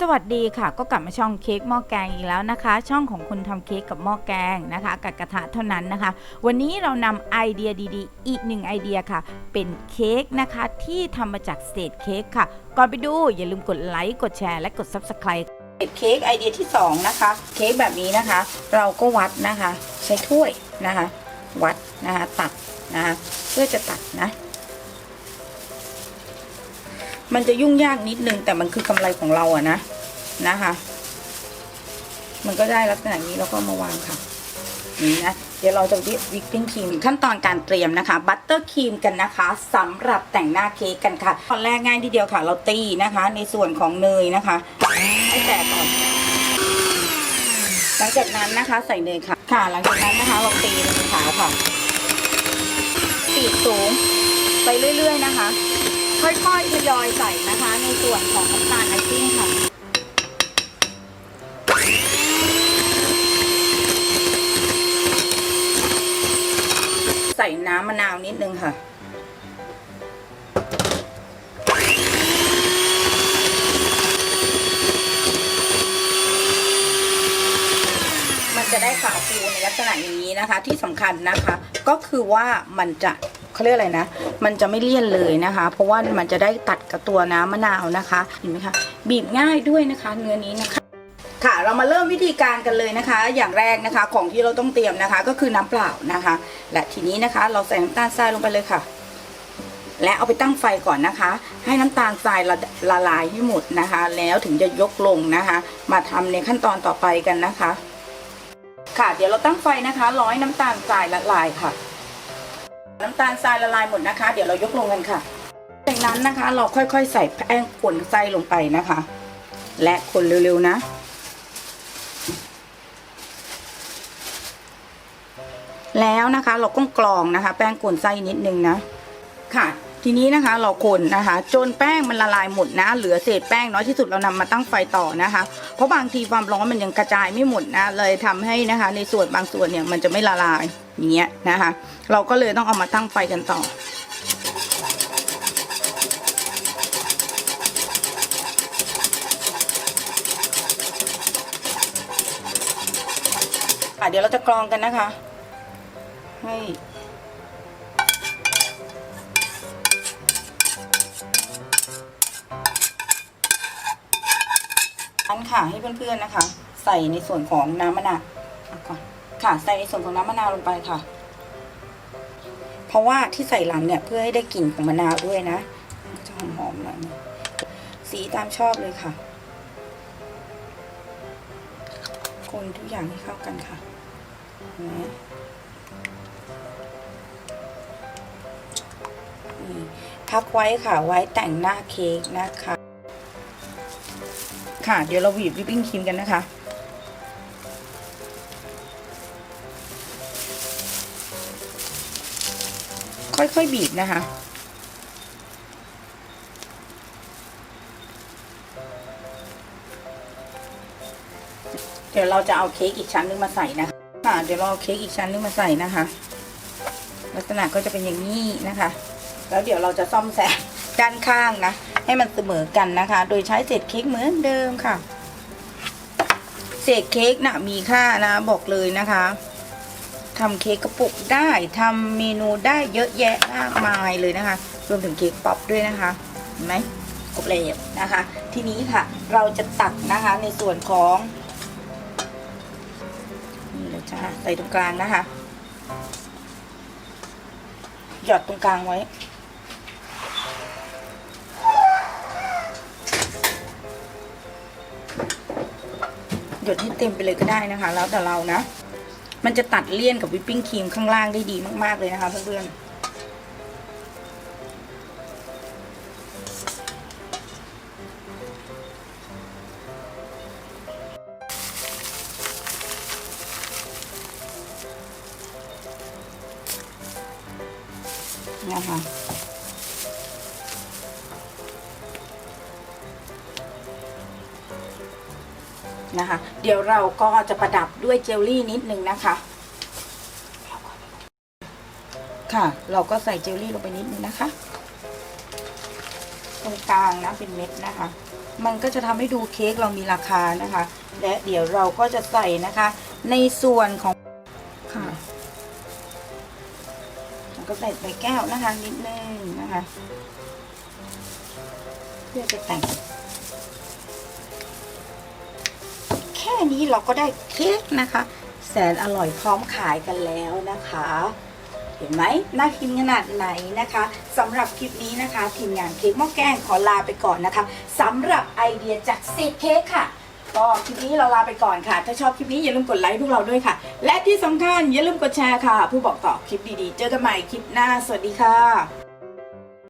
สวัสดีค่ะก็กลับมาช่องเค้กหม้อแกงอีกแล้วนะคะ ช่องของคุณทำเค้กกับหม้อแกงนะคะกับกระทะเท่านั้นนะคะ วันนี้เรานำไอเดียดีๆ อีกหนึ่งไอเดียค่ะ เป็นเค้กนะคะที่ทำมาจากเศษเค้กค่ะ ก่อนไปดูอย่าลืมกดไลค์กดแชร์และกด Subscribe เศษเค้กไอเดียที่สองนะคะ เค้กแบบนี้นะคะ เราก็วัดนะคะ ใช้ถ้วยนะคะ วัดนะคะตัดนะคะเพื่อจะตัดนะ มันจะยุ่งยากนิดนึง แต่มันคือกำไรของเราอะนะนะคะ มันก็ได้ลักษณะนี้แล้วก็มาวางค่ะนี่นะเดี๋ยวเราจะวิปปิ้งครีมขั้นตอนการเตรียมนะคะ บัตเตอร์ครีมกันนะคะสำหรับแต่งหน้าเค้กกันค่ะตอนแรกง่ายทีเดียวค่ะ เราตีนะคะ ในส่วนของเนยนะคะให้แตกก่อนหลังจากนั้นนะคะ ใส่เนยค่ะ ค่ะ หลังจากนั้นนะคะ เราตีในขาวค่ะตีสูงไปเรื่อย ๆ นะคะ ค่อยๆทยอยใส่นะคะ ในส่วนของน้ำตาลไอซิ่งค่ะใส่น้ำมะนาวนิดนึงค่ะ มันจะได้ขาวฟูในลักษณะอย่างนี้นะคะ ที่สำคัญนะคะ ก็คือว่ามันจะ เขาเรียกอะไรนะ มันจะไม่เลี่ยนเลยนะคะ เพราะว่ามันจะได้ตัดกับตัวน้ำมะนาวนะคะเห็นไหมคะบีบง่ายด้วยนะคะ เนื้อนี้นะคะค่ะเรามาเริ่มวิธีการกันเลยนะคะ อย่างแรกนะคะของที่เราต้องเตรียมนะคะ ก็คือน้ำเปล่านะคะ และทีนี้นะคะ เราใส่น้ำตาลทรายลงไปเลยค่ะ และเอาไปตั้งไฟก่อนนะคะ ให้น้ำตาลทรายละละลายให้หมดนะคะ แล้วถึงจะยกลงนะคะ มาทำในขั้นตอนต่อไปกันนะคะ ค่ะ เดี๋ยวเราตั้งไฟนะคะร้อยน้ำตาลทรายละลายค่ะ น้ำตาลทรายละลายหมดนะคะ เดี๋ยวเรายกลงกันค่ะ จากนั้นนะคะเราค่อยๆ ใส่แป้งป่นไส้ลงไปนะคะ และคนเร็วๆนะ แล้วนะคะเราก็กรองนะคะ แป้งกวนไส้นิดนึงนะค่ะ ทีนี้นะคะเราคนนะคะ จนแป้งมันละลายหมดนะ เหลือเศษแป้งน้อยที่สุดเรานำมาตั้งไฟต่อนะคะ เพราะบางทีความร้อนมันยังกระจายไม่หมดนะเลยทำให้นะคะ ในส่วนบางส่วนเนี่ยมันจะไม่ละลายอย่างเงี้ยนะคะ เราก็เลยต้องเอามาตั้งไฟกันต่อเดี๋ยวเราจะกรองกันนะคะ ให้ อันค่ะให้เพื่อนๆนะคะ ใส่ในส่วนของน้ำมะนาวเอาก่อนค่ะ ใส่ในส่วนของน้ำมะนาวลงไปค่ะ เพราะว่าที่ใส่หลังเนี่ยเพื่อให้ได้กลิ่นของมะนาวด้วยนะจะหอมๆหน่อยสีตามชอบเลยค่ะ คนทุกอย่างให้เข้ากันค่ะนไหมนี่พักไว้ค่ะไว้แต่งหน้าเค้กนะคะ ค่ะ เดี๋ยวเราบีบวิปปิ้งครีมกันนะคะ ค่อยๆบีบนะคะเดี๋ยวเราจะเอาเค้กอีกชั้นนึงมาใส่นะคะค่ะ เดี๋ยวเราเอาเค้กอีกชั้นนึงมาใส่นะคะ ลักษณะก็จะเป็นอย่างนี้นะคะ แล้วเดี๋ยวเราจะซ่อมแซม ด้านข้างนะ ให้มันเสมอกันนะคะ โดยใช้เศษเค้กเหมือนเดิมค่ะ เศษเค้กนะ่ะมีค่านะบอกเลยนะคะทำเค้กกระปุกได้ทำเมนูได้เยอะแยะมากมายเลยนะคะ รวมถึงเค้กป๊อปด้วยนะคะเห็นไหมครบแล้วนะคะ ทีนี้ค่ะเราจะตักนะคะในส่วนของนี่เลยจ้าใส่ตรงกลางนะคะ หยอดตรงกลางไว้ หยดให้เต็มไปเลยก็ได้นะคะ แล้วแต่เรานะ มันจะตัดเลี่ยนกับวิปปิ้งครีมข้างล่างได้ดีมากๆเลยนะคะเพื่อนๆนะคะ นะคะ เดี๋ยวเราก็จะประดับด้วยเจลลี่นิดนึงนะคะ ค่ะ เราก็ใส่เจลลี่ลงไปนิดนึงนะคะ ตรงกลางนะเป็นเม็ดนะคะ มันก็จะทำให้ดูเค้กเรามีราคานะคะ และเดี๋ยวเราก็จะใส่นะคะ ในส่วนของค่ะแล้วก็ใส่ใส่แก้วนะคะนิดนึงนะคะ เพื่อจะแต่ง ค่นี้เราก็ได้เค้กนะคะ แสนอร่อยพร้อมขายกันแล้วนะคะ เห็นไหมน่ากินขนาดไหนนะคะสำหรับคลิปนี้นะคะ ทีมงานเค้กหม้อแกงขอลาไปก่อนนะคะสำหรับไอเดียจากเศษเค้กค่ะก็คลิปนี้เราลาไปก่อนค่ะ ถ้าชอบคลิปนี้อย่าลืมกดไลค์พวกเราด้วยค่ะ และที่สำคัญอย่าลืมกดแชร์ค่ะ ผู้บอกต่อคลิปดีๆ เจอกันใหม่คลิปหน้า สวัสดีค่ะ